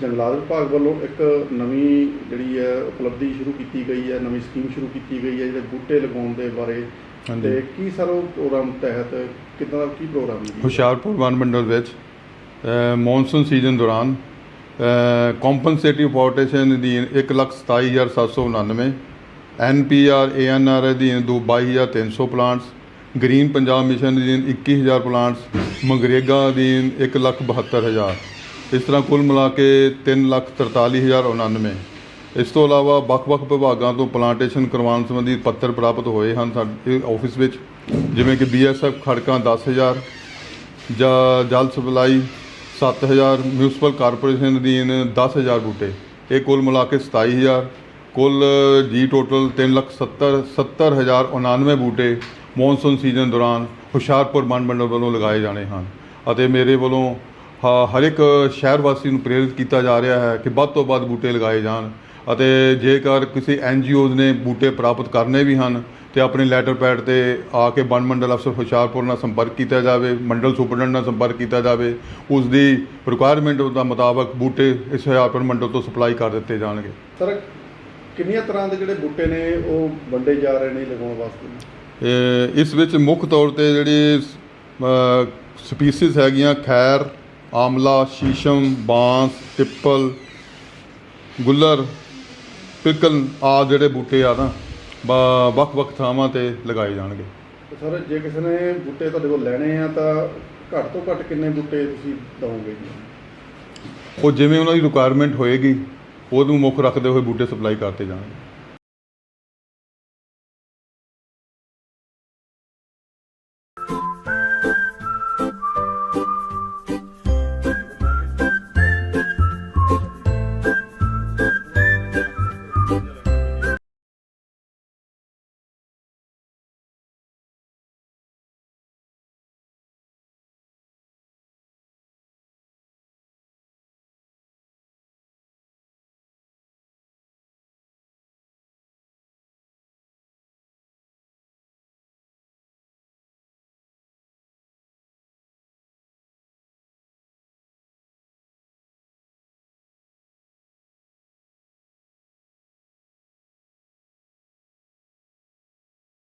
ਜੰਗਲਾਤ ਵਿਭਾਗ ਵੱਲੋਂ ਇੱਕ ਨਵੀਂ ਜਿਹੜੀ ਹੈ ਉਪਲਬਧੀ ਸ਼ੁਰੂ ਕੀਤੀ ਗਈ ਹੈ ਨਵੀਂ ਸਕੀਮ ਸ਼ੁਰੂ ਕੀਤੀ ਗਈ ਹੈ ਜਿਹੜੇ ਬੂਟੇ ਲਗਾਉਣ ਦੇ ਬਾਰੇ। ਤੇ ਕੀ ਸਰ ਉਹ ਪ੍ਰੋਗਰਾਮ ਤਹਿਤ ਕਿੱਦਾਂ ਦਾ ਕੀ ਪ੍ਰੋਗਰਾਮ ਹੈ? ਹੁਸ਼ਿਆਰਪੁਰ ਵਨ ਮੰਡਲ ਵਿੱਚ ਮੌਨਸੂਨ ਸੀਜ਼ਨ ਦੌਰਾਨ ਕੰਪਨਸੇਟਿਵ ਪੋਰਟੇਸ਼ਨ ਅਧੀਨ 127799 ਐਨਪੀਆਰ ਏਐਨਆਰ ਦੋ 22300 ਪਲਾਂਟਸ ਗ੍ਰੀਨ ਪੰਜਾਬ ਮਿਸ਼ਨ ਅਧੀਨ 21000 ਪਲਾਂਟਸ ਮਗਰੇਗਾ ਅਧੀਨ 172000 ਇਸ ਤਰ੍ਹਾਂ ਕੁੱਲ ਮਿਲਾ ਕੇ 343099 ਇਸ ਤੋਂ ਇਲਾਵਾ ਵੱਖ-ਵੱਖ ਵਿਭਾਗਾਂ ਤੋਂ ਪਲਾਂਟੇਸ਼ਨ ਕਰਵਾਉਣ ਸੰਬੰਧੀ ਪੱਤਰ ਪ੍ਰਾਪਤ ਹੋਏ ਹਨ ਸਾਡੇ ਆਫਿਸ ਵਿੱਚ, ਜਿਵੇਂ ਕਿ ਬੀਐਸਐਫ ਖੜਕਾਂ 10000 ਜਾਂ ਜਲ ਸਪਲਾਈ 7000 ਮਿਊਨਿਸਪਲ ਕਾਰਪੋਰੇਸ਼ਨ ਅਧੀਨ 10000 ਬੂਟੇ। ਇਹ ਕੁੱਲ ਮਿਲਾ ਕੇ 27000 ਕੁੱਲ ਜੀ ਟੋਟਲ 370000 70099 ਬੂਟੇ ਮੌਨਸੂਨ ਸੀਜ਼ਨ ਦੌਰਾਨ ਹੁਸ਼ਿਆਰਪੁਰ ਵਣ ਮੰਡਲ ਵੱਲੋਂ ਲਗਾਏ ਜਾਣੇ ਹਨ। ਅਤੇ ਮੇਰੇ ਵੱਲੋਂ ਹਰ ਇੱਕ ਸ਼ਹਿਰ ਵਾਸੀ ਨੂੰ ਪ੍ਰੇਰਿਤ ਕੀਤਾ ਜਾ ਰਿਹਾ ਹੈ ਕਿ ਵੱਧ ਤੋਂ ਵੱਧ ਬੂਟੇ ਲਗਾਏ ਜਾਣ ਅਤੇ ਜੇਕਰ ਕਿਸੇ ਐਨਜੀਓਜ਼ ਨੇ ਬੂਟੇ ਪ੍ਰਾਪਤ ਕਰਨੇ ਵੀ ਹਨ ਤੇ ਆਪਣੇ ਲੈਟਰ ਪੈਡ ਤੇ ਆ ਕੇ ਵਣ ਮੰਡਲ ਅਫਸਰ ਹੁਸ਼ਿਆਰਪੁਰ ਨਾਲ ਸੰਪਰਕ ਕੀਤਾ ਜਾਵੇ ਮੰਡਲ ਸੁਪਰਡੈਂਟ ਨਾਲ ਸੰਪਰਕ ਕੀਤਾ ਜਾਵੇ ਉਸ ਦੀ ਰਿਕੁਆਇਰਮੈਂਟ ਦਾ ਮੁਤਾਬਕ ਬੂਟੇ ਇਸ ਹੁਸ਼ਿਆਰਪੁਰ ਮੰਡਲ ਤੋਂ ਸਪਲਾਈ ਕਰ ਦਿੱਤੇ ਜਾਣਗੇ। ਸਰ ਕਿੰਨੀਆਂ ਤਰ੍ਹਾਂ ਦੇ ਜਿਹੜੇ ਬੂਟੇ ਨੇ ਉਹ ਵੰਡੇ ਜਾ ਰਹੇ ਨੇ ਲਗਾਉਣ ਵਾਸਤੇ? ਇਸ ਵਿੱਚ ਮੁੱਖ ਤੌਰ ਤੇ ਜਿਹੜੀ ਸਪੀਸੀਜ਼ ਹੈਗੀਆਂ ਖੈਰ ਆਮਲਾ ਸ਼ੀਸ਼ਮ ਬਾਂਸ ਪਿੱਪਲ ਗੁੱਲਰ ਪਿੱਕਲ ਆ ਜਿਹੜੇ ਬੂਟੇ ਆ ਨਾ ਵੱਖ-ਵੱਖ ਥਾਵਾਂ ਤੇ ਲਗਾਏ ਜਾਣਗੇ। ਸਰ ਜੇ ਕਿਸੇ ਨੇ ਬੂਟੇ ਤੁਹਾਡੇ ਕੋਲ ਲੈਣੇ ਆ ਤਾਂ ਘੱਟ ਤੋਂ ਘੱਟ ਕਿੰਨੇ ਬੂਟੇ ਤੁਸੀਂ ਦਵੋਗੇ ਜੀ? ਉਹ ਜਿਵੇਂ ਉਹਨਾਂ ਦੀ ਰਿਕੁਆਇਰਮੈਂਟ ਹੋਏਗੀ ਉਹਨੂੰ ਮੁੱਖ ਰੱਖਦੇ ਹੋਏ ਬੂਟੇ ਸਪਲਾਈ ਕਰਤੇ ਜਾਣਗੇ।